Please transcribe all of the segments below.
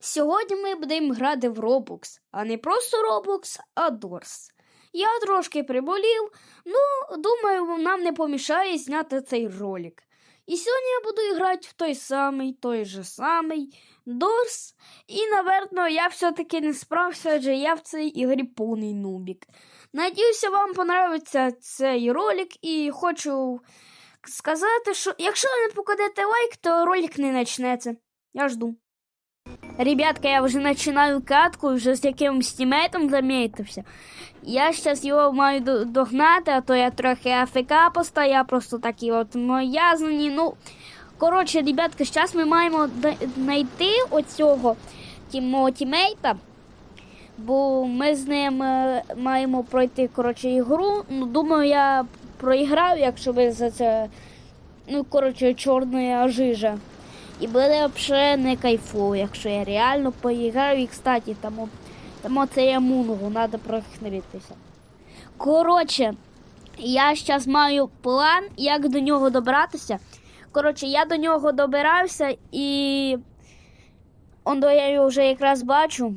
Сьогодні ми будемо грати в Roblox, а не просто Roblox, а Doors. Я трошки приболів, ну, думаю, нам не помішає зняти цей ролик. І сьогодні я буду грати в той самий, той же самий Doors. І, наверно, я все-таки не справився, адже я в цій ігрі повний нубік. Надіюся, вам понравиться цей ролик і хочу сказати, що якщо не покладете лайк, то ролик не почнеться. Я жду. Ребятка, я вже починаю катку, вже з якимось тімейтом замітився. Я зараз його маю догнати, а то я трохи АФК постояв, просто такі от моязані. Ну, коротше, ребятка, зараз ми маємо знайти оцього тім- тімейта, бо ми з ним е, маємо пройти коротше, ігру. Ну, думаю, я проіграю, якщо ви за це. Ну, коротше, чорна жижа. І буде взагалі не кайфово, якщо я реально поіграю. І, кстати, тому, тому це я мунгу, треба прохнитися. Коротше, я зараз маю план, як до нього добратися. Коротше, я до нього добирався і он я його вже якраз бачу.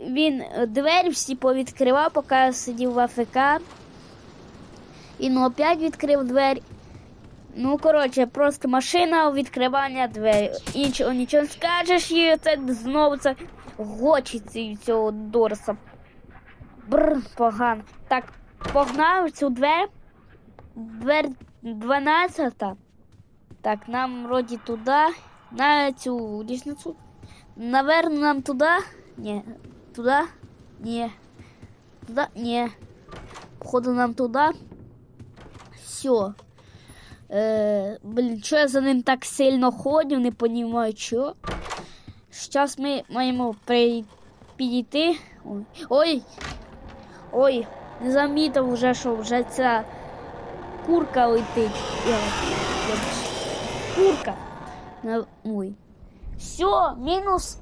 Він е, двері всі повідкривав, поки я сидів в АФК. Він опять відкрив двері. Ну, коротше, просто машина відкривання двері. Нічого, нічого не скажеш, і це знову це гочиться цього Дорса. Бррр, погано. Так, погнав цю двері. Двері 12. Так, нам вроді туди, на цю лісницю. Наверно, нам туди. Ні. Туди? Ні. Туди? Ні. Походу нам туди. Все. Е, блін, що я за ним так сильно ходю, не розумію, що. Зараз ми маємо при... підійти. Ой. Ой! Ой, не замітив вже, що вже ця курка летить. Я, курка. На- Ой. Все, мінус.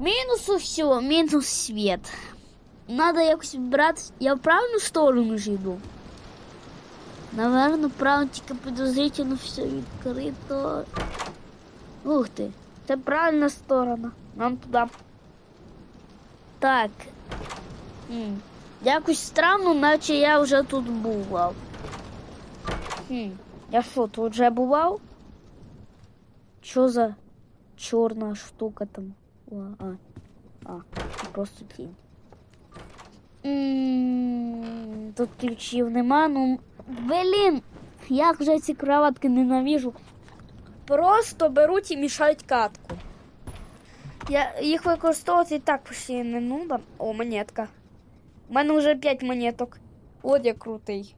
Мінус все, мінус світ. Надо якось брати. Я в правильну сторону ж йду. Наверно, правда, тільки підозрительно все відкрито. Ух ти, це правильна сторона. Нам туди. Так. Хм. Якось странно, наче я вже тут бував. Хм. Я що, тут вже бував? Що за чорна штука там? О, а, а, просто тінь. М, Тут ключів нема, ну. Блін, як вже ці кроватки ненавіжу. Просто беруть і мішають катку. Я їх використовувати і так почти не нуда. О, монетка. У мене вже 5 монеток. От я крутий.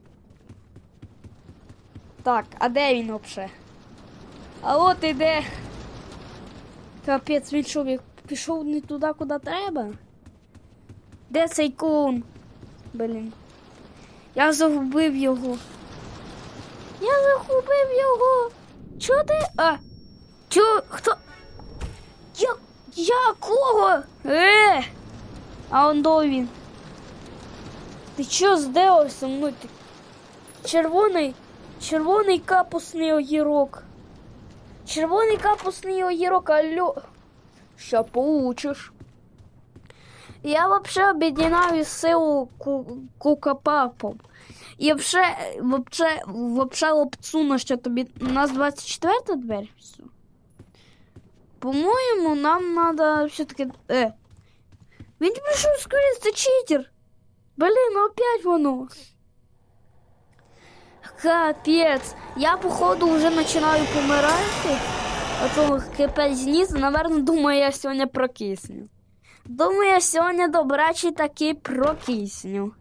Так, а де він взагалі? А от іде. Капець, він що, пішов не туди, куди треба? Де цей кун? Блін. Я загубив його. Я загубив його. Чо ти? А. Чо? Хто? Я... Якого? Е! А он до він. Ти чо здеав со мною? Ти... Червоний, червоний капусний огірок. Червоний капусний огірок, алло. Що получиш? Я вообще об'єднаю силу ку- кукапапом. І вообще, вообще, вообще лапцуна, що тобі. У нас 24 двері. Все. По-моєму, нам надо все-таки. Е. Він пішов скоріше, це читер. Блін, опять воно. Капець. Я, походу, вже починаю помирати. А то кипець зніс, наверно, думаю, я сьогодні прокисню. Думаю, сьогодні добрачий таки прокисню.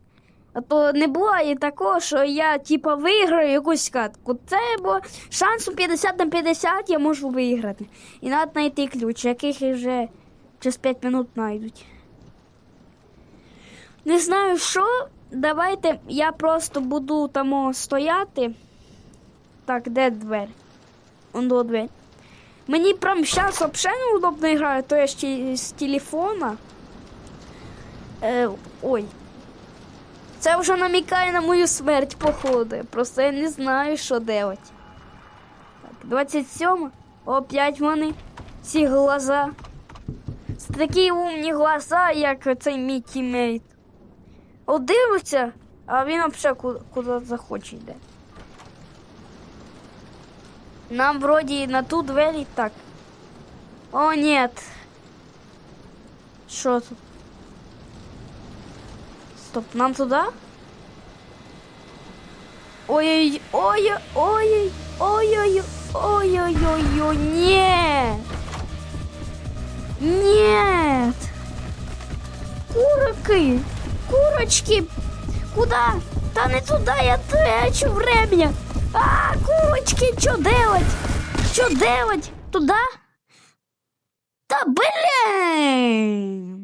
А то не буває такого, що я типа виграю якусь катку. Це бо шансу 50 на 50 я можу виграти. І треба знайти ключ, яких вже через 5 минут знайдуть. Не знаю що. Давайте я просто буду там стояти. Так, де двері? Он до двері. Мені прям зараз взагалі неудобно грати, то я ще з телефона. Е, ой. Це вже намікає на мою смерть, походу. Просто я не знаю, що делать. Так, 27. Опять вони. Ці глаза. такі умні глаза, як цей мій тімейт. От дивиться, а він взагалі куди захоче йде. Нам вроде на ту двері так. О, нет. Что тут? Стоп, нам туда? Ой-ой-ой, ой-ой-ой, ой-ой-ой, ой ой нет. Нет. Куроки, курочки. Куда? Та не туди, я тречу врем'я. А, курочки, что делать? Что делать? Туда? Та блин!